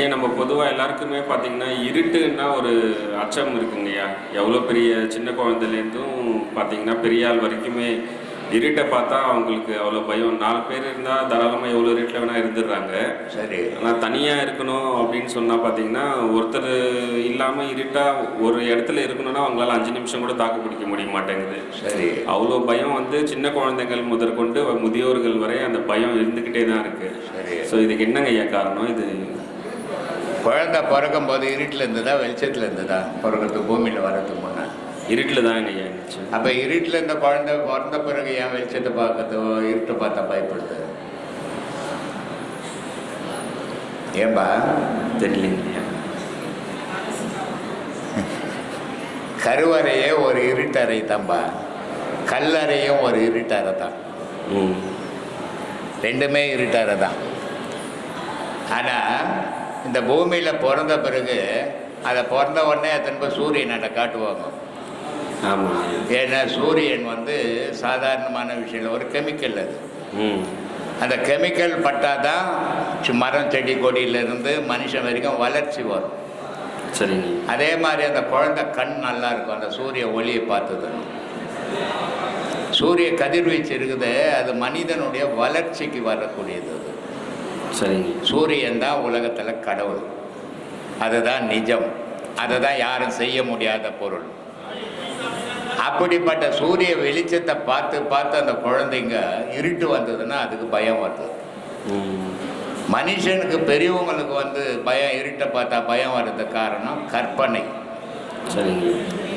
ஏன் நம்ம பொதுவாக எல்லாருக்குமே பார்த்தீங்கன்னா இருட்டுன்னா ஒரு அச்சம் இருக்குங்கய்யா எவ்வளோ பெரிய சின்ன குழந்தைலேருந்தும் பார்த்தீங்கன்னா பெரிய ஆள் வரைக்குமே இருட்டை பார்த்தா அவங்களுக்கு அவ்வளோ பயம். நாலு பேர் இருந்தால் தாராளமாக எவ்வளோ இருட்டில் வேணால் இருந்துடுறாங்க. சரி. ஆனால் தனியாக இருக்கணும் அப்படின்னு சொன்னால் பார்த்தீங்கன்னா ஒருத்தர் இல்லாமல் இருட்டாக ஒரு இடத்துல இருக்கணும்னா அவங்களால அஞ்சு நிமிஷம் கூட தாக்கு பிடிக்க முடிய மாட்டேங்குது. சரி. அவ்வளோ பயம் வந்து சின்ன குழந்தைகள் முதற்கொண்டு முதியோர்கள் வரை அந்த பயம் இருந்துக்கிட்டே தான் இருக்குது சரி. ஸோ இதுக்கு என்னங்க ஐயா காரணம்? இது குழந்தை பிறக்கும் போது இருட்டில் இருந்ததா வெளிச்சத்தில் இருந்ததா? பிறக்கிறதுக்கு பூமியில் வரதுக்கு முன்னே. இருட்டில் தான் ஐயா இருந்துச்சு. அப்போ இருட்டில் இருந்த குழந்தை பிறந்த பிறகு ஏன் வெளிச்சத்தை பார்க்கறதோ இருட்டை பார்த்தா பயப்படுது? ஏன்பா? தெரியலைங்க ஐயா. கருவறையே ஒரு இருட்டறை தான்பா. கல்லறையும் ஒரு இருட்டறை தான். ம். ரெண்டுமே இருட்டறை தான். ஆனால் இந்த பூமியில் பிறந்த பிறகு அதை பிறந்த உடனே திரும்ப சூரியனை காட்டுவாங்க? ஆமாம் ஏன்னா சூரியன் வந்து சாதாரணமான விஷயம் ஒரு கெமிக்கல் அது. அந்த கெமிக்கல் பட்டாதான் சி- மரம் செடி கொடியிலிருந்து மனுஷன் வரைக்கும் வளர்ச்சி வரும். சரிங்க அதே மாதிரி அந்த குழந்தை கண் நல்லா இருக்கும் அந்த சூரிய ஒளியை பார்த்தது. சூரிய கதிர்வீச்சு இருக்குது அது மனிதனுடைய வளர்ச்சிக்கு வரக்கூடியது அது. சரிங்க சூரியன் தான் உலகத்தில் கடவுள். அதுதான் நிஜம். அதை தான் யாரும் செய்ய முடியாத பொருள். அப்படிப்பட்ட சூரிய வெளிச்சத்தை பார்த்து பார்த்து அந்த குழந்தைங்க இருட்டு வந்ததுன்னா அதுக்கு பயம் வருது. மனுஷனுக்கு பெரியவங்களுக்கு வந்து பயம் இருட்டை பார்த்தா பயம் வர்றதுக்கு காரணம் கற்பனை. சரிங்க.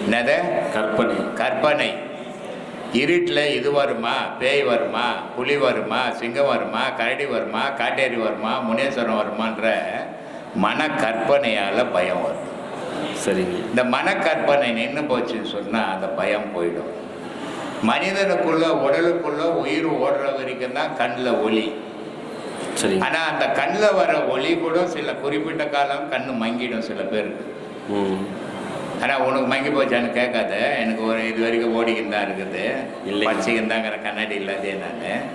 என்னது? கற்பனை. கற்பனை. இருட்டில் இது வருமா பேய் வருமா புலி வருமா சிங்கம் வருமா கரடி வருமா காட்டேரி வருமா முனேஸ்வரம் வருமான்ற மன கற்பனையால் பயம் வரும் சரிங்க. இந்த மனக்கற்பனை நின்று போச்சுன்னு சொன்னால் அந்த பயம் போயிடும். மனிதனுக்குள்ள உடலுக்குள்ள உயிர் ஓடுற வரைக்கும் தான் கண்ணில் ஒளி. சரிங்க. ஆனால் அந்த கண்ணில் வர ஒளி கூட சில குறிப்பிட்ட காலம் கண்ணு மங்கிடும் சில பேருக்கு. ஆனால் உனக்கு மங்கி போச்சான்னு கேட்காத. எனக்கு ஒரு இது வரைக்கும் ஓடிக்கின்னு தான் இருக்குது. இல்லைங்க. படிச்சுக்கின்னு தாங்கிற கண்ணாடி இல்லாதே நான்.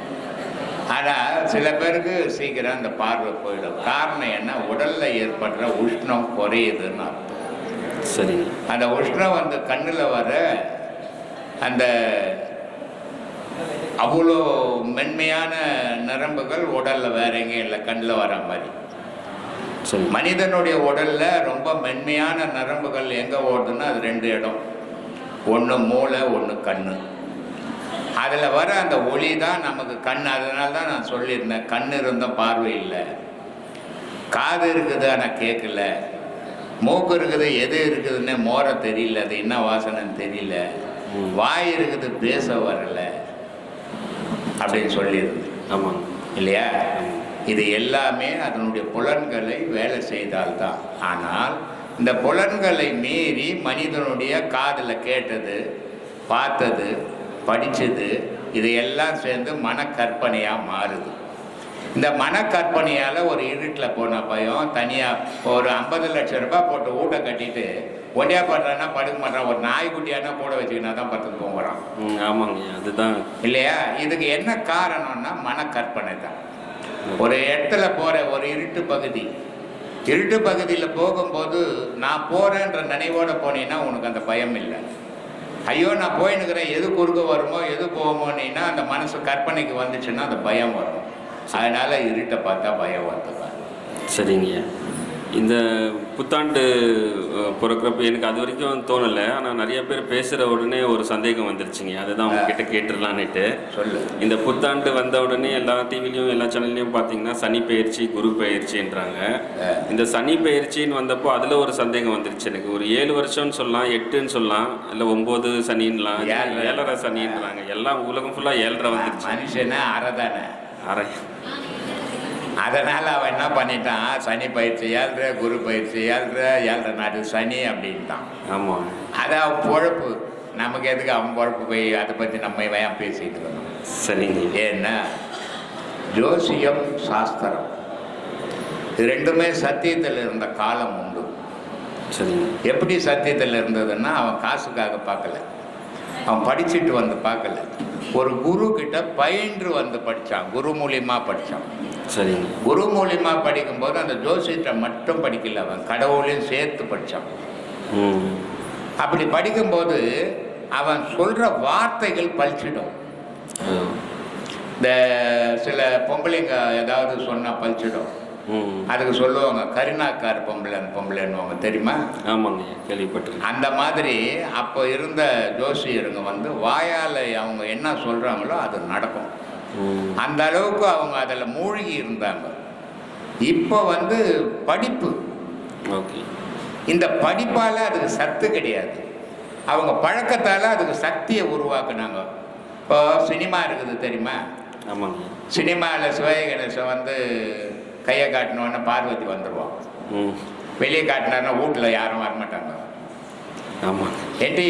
ஆனால் சில பேருக்கு சீக்கிரம் அந்த பார்வை போயிடும். காரணம் என்ன? உடலில் ஏற்படுற உஷ்ணம் குறையுதுன்னு அர்த்தம். சரிங்க. அந்த உஷ்ணம் வந்து கண்ணில் வர அந்த அவ்வளோ மென்மையான நரம்புகள் உடலில் வேற எங்கேயும் இல்லை. கண்ணில் வர மாதிரி. மனிதனுடைய உடல்ல ரொம்ப மென்மையான நரம்புகள் எங்கே ஓடுதுன்னா அது ரெண்டு இடம். ஒன்று மூளை ஒன்று கண்ணு. அதில் வர அந்த ஒளி தான் நமக்கு கண். அதனால தான் நான் சொல்லியிருந்தேன் கண் இருந்தும் பார்வை இல்லை. காது இருக்குது ஆனால் கேட்கல மூக்கு இருக்குது எது இருக்குதுன்னு மோர தெரியல. அது என்ன வாசனைன்னு தெரியல. வாய் இருக்குது பேச வரல. அப்படின்னு சொல்லியிருந்தேன். ஆமாங்க. இல்லையா? இது எல்லாமே அதனுடைய புலன்களை வேலை செய்தால்தான். ஆனால் இந்த புலன்களை மீறி மனிதனுடைய காதில் கேட்டது பார்த்தது படித்தது இது எல்லாம் சேர்ந்து மனக்கற்பனையாக மாறுது. இந்த மனக்கற்பனையால் ஒரு இருட்டில் போன பயம் தனியாக ஒரு ஐம்பது லட்சம் ரூபாய் போட்டு ஊட்ட கட்டிட்டு ஒண்டியா படுறான்னா படுக்க மாட்டான். ஒரு நாய்க்குட்டியானா கூட வச்சுக்கினா தான் படுத்து தூங்குறான் ம் ஆமாங்க அதுதான். இல்லையா? இதுக்கு என்ன காரணம்னா மனக்கற்பனை தான். ஒரு இடத்துல போற ஒரு இருட்டு பகுதி. இருட்டு பகுதியில் போகும்போது நான் போறேன்ற நினைவோட போனீங்கன்னா உனக்கு அந்த பயம் இல்லை. ஐயோ நான் போயின்னுக்கிறேன். எது குறுக்க வருமோ எது போகுமோன்னா அந்த மனசு கற்பனைக்கு வந்துச்சுன்னா அந்த பயம் வரும். அதனால இருட்டை பார்த்தா பயம் வந்துடும் சரிங்கய்யா இந்த புத்தாண்டு பிறக்கறப்ப எனக்கு அது வரைக்கும் தோணலை. ஆனால் நிறைய பேர் பேசுகிற உடனே ஒரு சந்தேகம் வந்துருச்சுங்க. அதுதான் உங்ககிட்ட கேட்டுடலான்னுட்டு. சொல்லு. இந்த புத்தாண்டு வந்த உடனே எல்லா டிவிலையும் எல்லா சேனல்லையும் பார்த்தீங்கன்னா சனி பயிற்சி குரு பயிற்சின்றாங்க. இந்த சனி பயிற்சின்னு வந்தப்போ அதில் ஒரு சந்தேகம் வந்துருச்சு எனக்கு. ஒரு ஏழு வருஷம்னு சொல்லலாம் எட்டுன்னு சொல்லலாம் இல்லை ஒம்பது சனின்லாம். ஏழரை. ஏழரை சனின்றாங்க. எல்லாம் உலகம் ஃபுல்லாக ஏழரை வந்துருச்சு. மனுஷனே அறதானே அரை. அதனால் அவன் என்ன பண்ணிட்டான்? சனி பயிற்சி ஏழ்ற குரு பயிற்சி ஏழ்ற ஏழ்ற நாட்டு சனி அப்படின்ட்டான். ஆமாம் அது அவன் பொழப்பு. நமக்கு எதுக்கு அவன் பொழப்பு போய் அதை பற்றி நம்ம ஏன் பேசிட்டு இருக்கணும் சரிங்க ஏன்னா ஜோசியம் சாஸ்திரம். இது ரெண்டுமே சத்தியத்தில் இருந்த காலம் உண்டு. சரிங்க எப்படி சத்தியத்தில் இருந்ததுன்னா அவன் காசுக்காக பார்க்கல. அவன் படிச்சுட்டு வந்து பார்க்கல. ஒரு குரு கிட்ட பயின்று வந்து படித்தான் குரு மூலியமா படித்தான் சரிங்க. குரு மூலியமா படிக்கும்போது அந்த ஜோசியத்தை மட்டும் படிக்கல அவன் கடவுளையும் சேர்த்து படித்தான் அப்படி படிக்கும்போது அவன் சொல்ற வார்த்தைகள் பழிச்சிடும். இந்த சில பொம்பளைங்க ஏதாவது சொன்னா பழிச்சிடும். அதுக்கு சொல்லுவாங்க கருணாக்கார் பொம்பளை பொம்பளைன்னுவாங்க தெரியுமா? ஆமாங்க கேள்விப்பட்டிருக்கேன். அந்த மாதிரி அப்போ இருந்த ஜோசியருங்க வந்து வாயால் அவங்க என்ன சொல்கிறாங்களோ அது நடக்கும். அந்த அளவுக்கு அவங்க அதில் மூழ்கி இருந்தாங்க. இப்போ வந்து படிப்பு. ஓகே. இந்த படிப்பால் அதுக்கு சத்து கிடையாது. அவங்க பழக்கத்தால் அதுக்கு சக்தியை உருவாக்குனாங்க. இப்போ சினிமா இருக்குது தெரியுமா? ஆமாங்க. சினிமாவில் சிவாஜி கணேசன் வந்து கையை காட்டினோடனே பார்வதி வந்துடுவான் ம். வெளியே காட்டினாருன்னா வீட்டில் யாரும் வரமாட்டாங்க. ஆமாங்க என்டி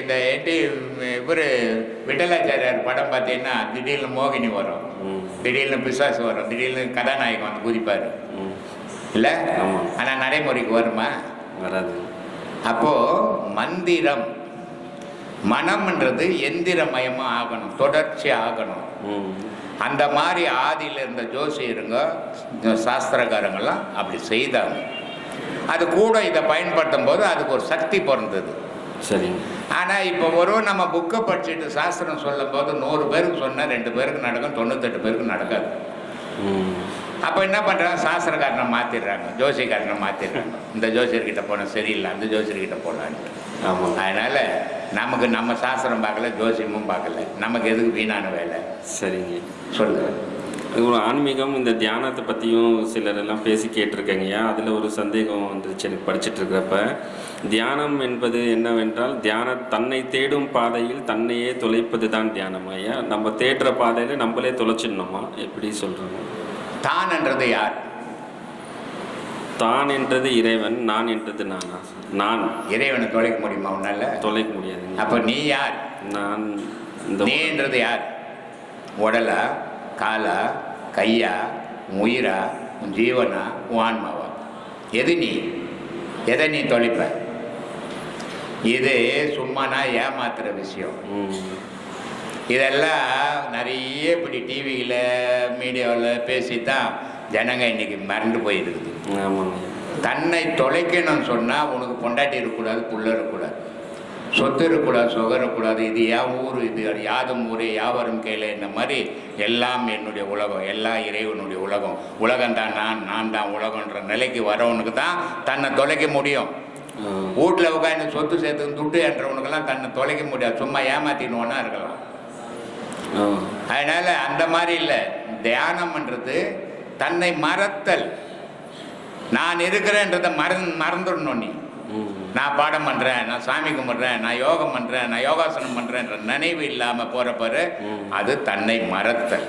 இந்த என்டி இவர் விட்டலாச்சாரியார் படம் பார்த்தீங்கன்னா திடீர்னு மோகினி வரும். திடீர்னு பிசாசு வரும். திடீர்னு கதாநாயகன் வந்து குதிப்பார். இல்லை. ஆனால் நடைமுறைக்கு வருமா? வராது. அப்போது மந்திரம் மனம்ன்றது எந்திரமயமாக ஆகணும் தொடர்ச்சி ஆகணும். அந்த மாதிரி ஆதியில் இருந்த ஜோசியருங்க இந்த சாஸ்திரக்காரங்கெல்லாம் அப்படி செய்தாங்க. அது கூட இதை பயன்படுத்தும் போது அதுக்கு ஒரு சக்தி பிறந்தது சரிங்க ஆனால் இப்போ ஒரு நம்ம புக்கை படிச்சுட்டு சாஸ்திரம் சொல்லும் போது நூறு பேருக்கு சொன்னால் ரெண்டு பேருக்கு நடக்கும் தொண்ணூத்தெட்டு பேருக்கு நடக்காது. அப்போ என்ன பண்ணுறாங்க சாஸ்திரக்காரனை மாற்றிடுறாங்க ஜோசியக்காரனை மாற்றிடுறாங்க இந்த ஜோசியர்கிட்ட போனால் சரியில்லை அந்த ஜோசியர்கிட்ட போகலான்ட்டு ஆமாங்க அதனால் நமக்கு நம்ம சாஸ்திரம் பார்க்கல ஜோசியமும் பார்க்கல. நமக்கு எதுக்கு வீணான வேலை? சரிங்க. சொல்லு. அது ஒரு ஆன்மீகம் இந்த தியானத்தை பற்றியும் சிலர் எல்லாம் பேசி கேட்டிருக்கேங்கய்யா அதில் ஒரு சந்தேகம் வந்துருச்சு எனக்கு படிச்சுட்டு இருக்கிறப்ப. தியானம் என்பது என்னவென்றால் தியான தன்னை தேடும் பாதையில் தன்னையே தொலைப்பது தான் தியானம் ஐயா. நம்ம தேடுற பாதையில் நம்மளே தொலைச்சிடணுமா? எப்படி சொல்கிறோம் தான் என்றது யார்? தான் என்றது இறைவன் நான் என்றது நானா? நான். இறைவனை தொலைக்க முடியுமா உன்னால? தொலைக்க முடியாதுங்க அப்போ நீ யார்? நான் இந்த நீன்றது யார்? உடலா காலா கையா உன் உயிரா உன் ஜீவனா உன் ஆன்மாவா? எது நீ? எதை நீ தொலைப்ப இது சும்மானா ஏமாத்துற விஷயம். ம், இதெல்லாம் நிறைய இப்படி டிவியில் மீடியாவில் பேசி தான் ஜனங்க இன்னைக்கு மறந்து போயிருக்குது தன்னை தொலைக்கணும்னு சொன்னால் உனக்கு பொண்டாட்டி இருக்கக்கூடாது புள்ள இருக்கக்கூடாது. சொத்து இருக்கக்கூடாது சுகம் இருக்கக்கூடாது இது என் ஊர் இது யாதும் ஊரே யாவரும் கேளு இந்த மாதிரி எல்லாம் என்னுடைய உலகம் எல்லாம் இறைவனுடைய உலகம். உலகம் தான் நான் நான் தான் உலகன்ற நிலைக்கு வரவனுக்கு தான் தன்னை தொலைக்க முடியும். வீட்டில் உட்காந்து சொத்து சேர்த்து துட்டு என்றவனுக்கெல்லாம் தன்னை தொலைக்க முடியாது. சும்மா ஏமாத்தினுவோன்னா இருக்கலாம். அதனால் அந்த மாதிரி இல்லை. தியானம்ன்றது தன்னை மறத்தல். நான் இருக்கிறேன்றதை மறந் மறந்துடணும் நீ. நான் பாடம் பண்ணுறேன் நான் சாமி கும்பிட்றேன் நான் யோகம் பண்ணுறேன் நான் யோகாசனம் பண்ணுறேன்ற நினைவு இல்லாமல் போகிற பாரு ம். அது தன்னை மறத்தல்.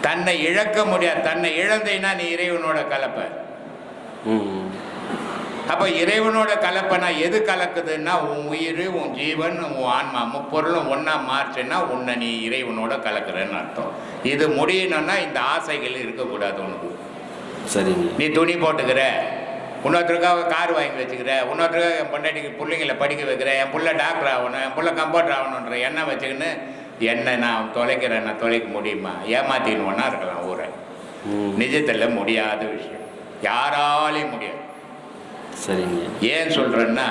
தன்னை இழக்க முடியாது. தன்னை இழந்தீன்னா நீ இறைவனோட கலப்பை. அப்போ இறைவனோட கலப்பைனா எது கலக்குதுன்னா உன் உயிர் உன் ஜீவன் உன் ஆன்மா முப்பொருளும் ஒன்றா மாறுச்சுன்னா உன்னை நீ இறைவனோட கலக்குறேன்னு அர்த்தம். இது முடியணும்னா இந்த ஆசைகள் இருக்கக்கூடாது உனக்கு. சரிங்க. நீ துணி போட்டுக்கிற. இன்னொருத்தருக்காக கார் வாங்கி வச்சுக்கிற இன்னொருத்தருக்காக என் பொண்டாட்டிக்கு பிள்ளைங்களை படிக்க வைக்கிற என் புள்ள டாக்டர் ஆகணும் என் புள்ள கம்பவுண்டர் ஆகணுன்ற எண்ணம் வச்சுக்கின்னு என்ன நான் தொலைக்கிறேன் நான் தொலைக்க முடியுமா? ஏமாத்தின்னு இருக்கலாம் ஊரை. நிஜத்தில் முடியாத விஷயம். யாராலையும் முடியாது. சரிங்க. ஏன் சொல்றேன்னா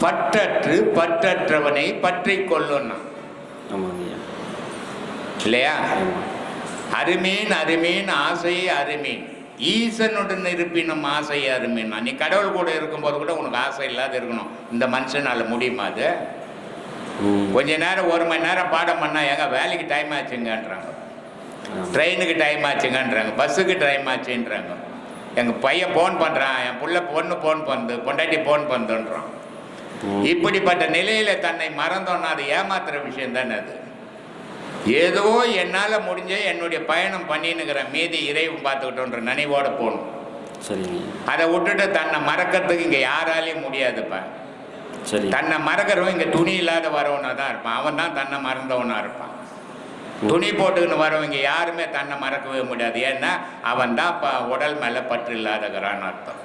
பற்றற்று பற்றற்றவனை பற்றி கொள்ளுன்னா. இல்லையா? அருமீன் அருமீன் ஆசை அருமீன். ஈசனுடன் இருப்பினும் ஆசை அருமீன் நீ கடவுள் கூட இருக்கும்போது கூட உனக்கு ஆசை இல்லாத இருக்கணும். இந்த மனுஷனால முடியுமா அது? கொஞ்ச நேரம் ஒரு மணி நேரம் பாடம் பண்ணா எங்க வேலைக்கு டைம் ஆச்சுங்கன்றாங்க. ட்ரெயினுக்கு டைம் ஆச்சுங்கன்றாங்க. பஸ்ஸுக்கு டைம் ஆச்சுன்றாங்க. எங்கள் பையன் ஃபோன் பண்ணுறான் என் புள்ள பொண்ணு ஃபோன் பண்ணுது பொண்டாட்டி ஃபோன் பண்ணுதுன்றான் இப்படிப்பட்ட நிலையில தன்னை மறந்தோன்னா அது ஏமாத்துற விஷயம் தானே அது? ஏதோ என்னால் முடிஞ்ச என்னுடைய பயணம் பண்ணின்னுக்கிறேன் மீதி இறைவன் பார்த்துக்கிட்டோன்ற நினைவோடு போகணும். சரிங்க அதை விட்டுட்டு தன்னை மறக்கிறதுக்கு இங்கே யாராலையும் முடியாதுப்பா. சரி. தன்னை மறக்கிறவன் இங்கே துணி இல்லாத வரவனாக தான் இருப்பான். அவன் தான் தன்னை மறந்தவனாக இருப்பான். துணி போட்டுக்கின்னு வரவங்க யாருமே தன்னை மறக்கவே முடியாது. ஏன்னா அவன் தான் உடல் மேலே பற்று இல்லாதகிறான்னு அர்த்தம்.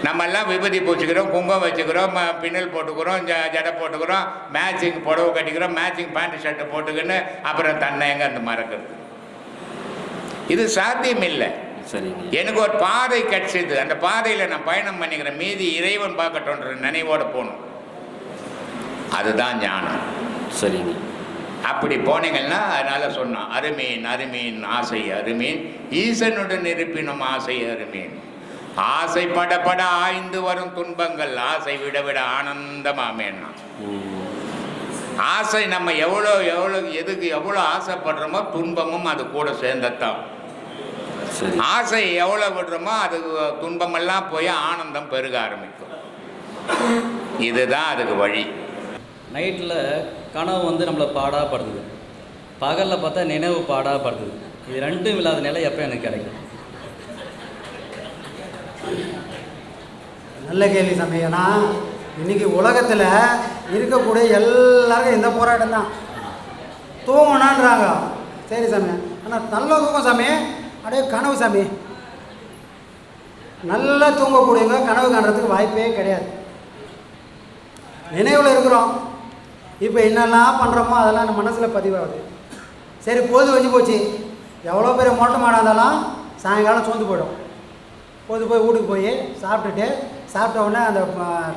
ம் நம்ம எல்லாம் விபூதி பூச்சிக்கிறோம் குங்குமம் வச்சுக்கிறோம் பின்னல் போட்டுக்கிறோம் ஜ ஜடை போட்டுக்கிறோம் மேட்சிங் புடவை கட்டிக்கிறோம் மேட்சிங் பேண்ட் ஷர்ட்டை போட்டுக்கின்னு அப்புறம் தன்னை எங்க அந்த மறக்கிறது? இது சாத்தியம் இல்லை எனக்கு ஒரு பாதை கிடைச்சது. அந்த பாதையில் நான் பயணம் பண்ணிக்கிறேன். மீதி இறைவன் பார்க்கட்டும்ன்ற நினைவோடு போகணும். அதுதான் ஞானம். சரிங்க. அப்படி போனீங்கன்னா அதனால சொன்னான் அருமீன் அருமீன் ஆசை அருமீன் ஈசனுடன் இருப்பினும் ஆசை அருமீன். ஆசை பட பட ஆய்ந்து வரும் துன்பங்கள் ஆசை விட விட ஆனந்தமாமேன்னா ஆசை நம்ம எவ்வளோ எவ்வளோ எதுக்கு எவ்வளோ ஆசைப்படுறோமோ துன்பமும் அது கூட சேர்ந்தத்தான். சரி. ஆசை எவ்வளோ விடுறோமோ அது துன்பமெல்லாம் போய் ஆனந்தம் பெருக ஆரம்பிக்கும். இதுதான் அதுக்கு வழி. நைட்டில் கனவு வந்து நம்மளை பாடாப்படுத்துது பகலில் பார்த்தா நினைவு பாடாப்படுத்துது இது ரெண்டும் இல்லாத நிலை எப்போ எனக்கு கிடைக்கும்? நல்ல கேள்வி சாமி ஏன்னா இன்னைக்கு உலகத்தில் இருக்கக்கூடிய எல்லாருக்கும் இந்த போராட்டம் தான். தூங்கணான்றாங்க சரி சாமி ஆனால் நல்ல தூக்கம் சாமி அப்படியே கனவு சாமி நல்லா தூங்கக்கூடியவங்க கனவு காண்றதுக்கு வாய்ப்பே கிடையாது. நினைவில் இருக்கிறோம். இப்போ என்னெல்லாம் பண்ணுறோமோ அதெல்லாம் நம்ம மனசில் பதிவாகுது. சரி போது வச்சு போச்சு. எவ்வளோ பெரிய மொட்டை இருந்தாலும் சாயங்காலம் சோர்ந்து போயிடும். போது போய் வீட்டுக்கு போய் சாப்பிட்டுட்டு சாப்பிட்ட உடனே அந்த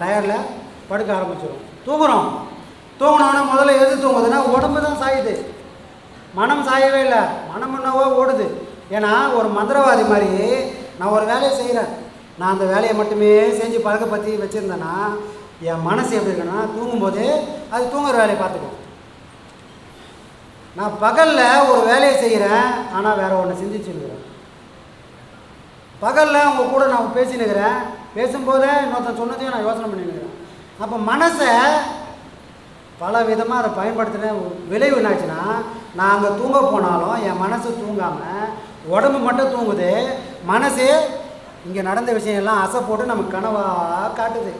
டயரில் படுக்க ஆரம்பிச்சிடும் தூங்குகிறோம் தூங்கினோடனே முதல்ல எது தூங்குதுன்னா உடம்பு தான் சாயுது. மனம் சாயவே இல்லை. மனம் என்னவோ ஓடுது. ஏன்னா ஒரு மந்திரவாதி மாதிரி நான் ஒரு வேலையை செய்கிறேன் நான் அந்த வேலையை மட்டுமே செஞ்சு பழக்க பற்றி வச்சுருந்தேன்னா என் மனசு எப்படி இருக்குன்னா தூங்கும்போது அது தூங்குற வேலையை பார்த்துக்கும். நான் பகலில் ஒரு வேலையை செய்கிறேன் ஆனால் வேறு ஒன்று சிந்திச்சுருக்கிறேன் பகலில் உங்கள் கூட நான் பேசினுக்கிறேன் பேசும்போதே இன்னொருத்தன் சொன்னதையும் நான் யோசனை பண்ணினுக்கிறேன் அப்போ மனசை பல விதமாக அதை பயன்படுத்தின விளைவு என்னாச்சுன்னா நான் அங்கே தூங்க போனாலும் என் மனசு தூங்காமல் உடம்பு மட்டும் தூங்குது மனசு இங்கே நடந்த விஷயம் எல்லாம் அசை போட்டு நமக்கு கனவாக காட்டுது.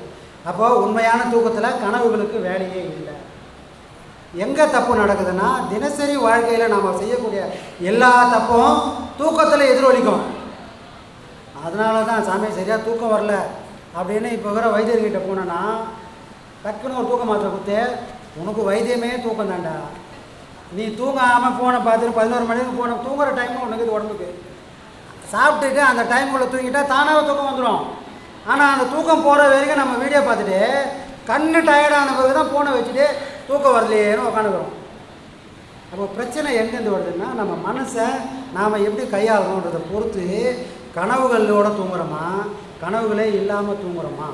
அப்போ உண்மையான தூக்கத்தில் கனவுகளுக்கு வேலையே இல்லை. எங்கே தப்பு நடக்குதுன்னா தினசரி வாழ்க்கையில் நாம் செய்யக்கூடிய எல்லா தப்பும் தூக்கத்தில் எதிரொலிக்கும். அதனால தான் சாமி சரியாக தூக்கம் வரல அப்படின்னு இப்போ வர வைத்தியர்கிட்ட போனேன்னா டக்குன்னு ஒரு தூக்க மாத்திரை கொடுத்து உனக்கு வைத்தியமே தூக்கம் தான்டா. நீ தூங்காமல் ஃபோனை பார்த்துட்டு பதினோரு மணிக்கு போன தூங்குற டைம் உனக்கு இது உடம்புக்கு. சாப்பிட்டுட்டு அந்த டைமுக்குள்ளே தூங்கிட்டா தானாகவே தூக்கம் வந்துடும் ஆனால் அந்த தூக்கம் போகிற வரைக்கும் நம்ம வீடியோ பார்த்துட்டு கண்ணு டயர்டான பிறகு தான் ஃபோனை வச்சுட்டு தூக்கம் வரலையேன்னு உட்காந்துக்கிறோம் அப்போ பிரச்சனை எங்கேருந்து வருதுன்னா நம்ம மனசை நாம் எப்படி கையாளணுன்றதை பொறுத்து கனவுகளோட தூங்குறோமா கனவுகளே இல்லாமல் தூங்குறோமா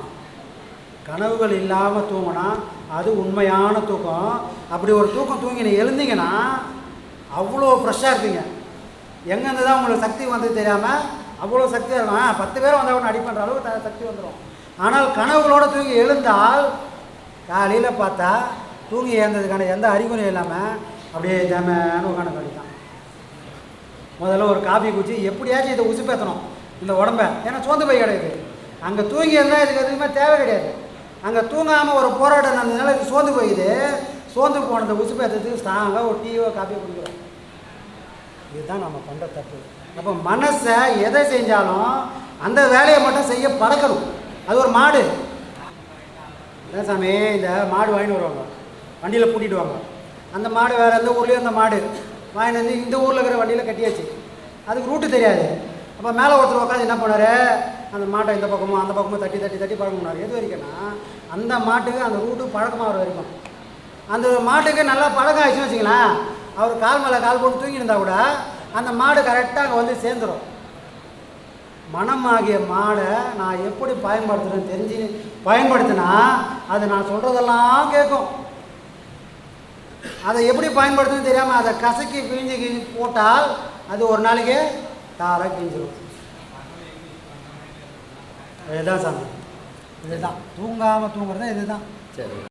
கனவுகள் இல்லாமல் தூங்கினா அது உண்மையான தூக்கம் அப்படி ஒரு தூக்கம் தூங்கி நீ எழுந்தீங்கன்னா அவ்வளோ ஃப்ரெஷ்ஷாக இருப்பீங்க எங்கேருந்து தான் உங்களுக்கு சக்தி வந்து தெரியாமல் அவ்வளோ சக்தியாக இருக்கும் ஆ, பத்து பேர் வந்தால் கூட அடி பண்ணுற அளவுக்கு சக்தி வந்துடும் ஆனால் கனவுகளோடு தூங்கி எழுந்தால் காலையில் பார்த்தா தூங்கி எழுந்ததுக்கான எந்த அறிகுறியும் இல்லாமல் அப்படியே ஜமன்னு உட்காந்து கழித்தான் முதல்ல ஒரு காஃபி குடிச்சு எப்படியாச்சும் இதை உசுப்பேற்றணும் இந்த உடம்ப. ஏன்னா சோர்ந்து போய் கிடையாது அங்கே தூங்கி இருந்தால் இதுக்கு எதுவுமே தேவை கிடையாது. அங்கே தூங்காமல் ஒரு போராட்டம் நடந்ததுனால இது சோர்ந்து போயிது. சோர்ந்து போனதை உசுப்பேற்றத்துக்கு ஸ்ட்ராங்காக ஒரு டீயோ காஃபியோ குடிக்கிறோம். இதுதான் நம்ம பண்ணுற தப்பு. அப்போ மனசை எதை செஞ்சாலும் அந்த வேலையை மட்டும் செய்ய பறக்கணும் அது ஒரு மாடு. அதான் சாமி இந்த மாடு வாங்கிட்டு வருவாங்க. வண்டியில் பூட்டிட்டு வாங்க. அந்த மாடு வேறு எந்த ஊர்லேயும் அந்த மாடு. வாங்கிட்டு வந்து இந்த ஊரில் இருக்கிற வண்டியில் கட்டியாச்சு. அதுக்கு ரூட்டு தெரியாது. அப்போ மேலே ஒருத்தர் உட்காந்து என்ன பண்ணாரு? அந்த மாட்டை இந்த பக்கமும் அந்த பக்கமும் தட்டி தட்டி தட்டி பழக்கம் பண்ணார் எது வரைக்கும்னா அந்த மாட்டுக்கு அந்த ரூட்டு பழக்கமாக வரைக்கும். அந்த மாட்டுக்கு நல்லா பழக்கம் ஆயிடுச்சுன்னு வச்சுங்களேன் அவர் கால் மேலே கால் போட்டு தூங்கி இருந்தால் கூட அந்த மாடு கரெக்டாக அங்கே வந்து சேர்ந்துடும் மனமாகிய மாடை நான் எப்படி பயன்படுத்துகிறேன்னு தெரிஞ்சு பயன்படுத்தினா அது நான் சொல்கிறதெல்லாம் கேட்கும். அதை எப்படி பயன்படுத்துன்னு தெரியாமல் அதை கசக்கி பிழிஞ்சு கிழிஞ்சு போட்டால் அது ஒரு நாளைக்கு தாராக கிழிஞ்சிடும் இதுதான் சாமி. இதுதான். தூங்காமல் தூங்குறது இதுதான். சரி.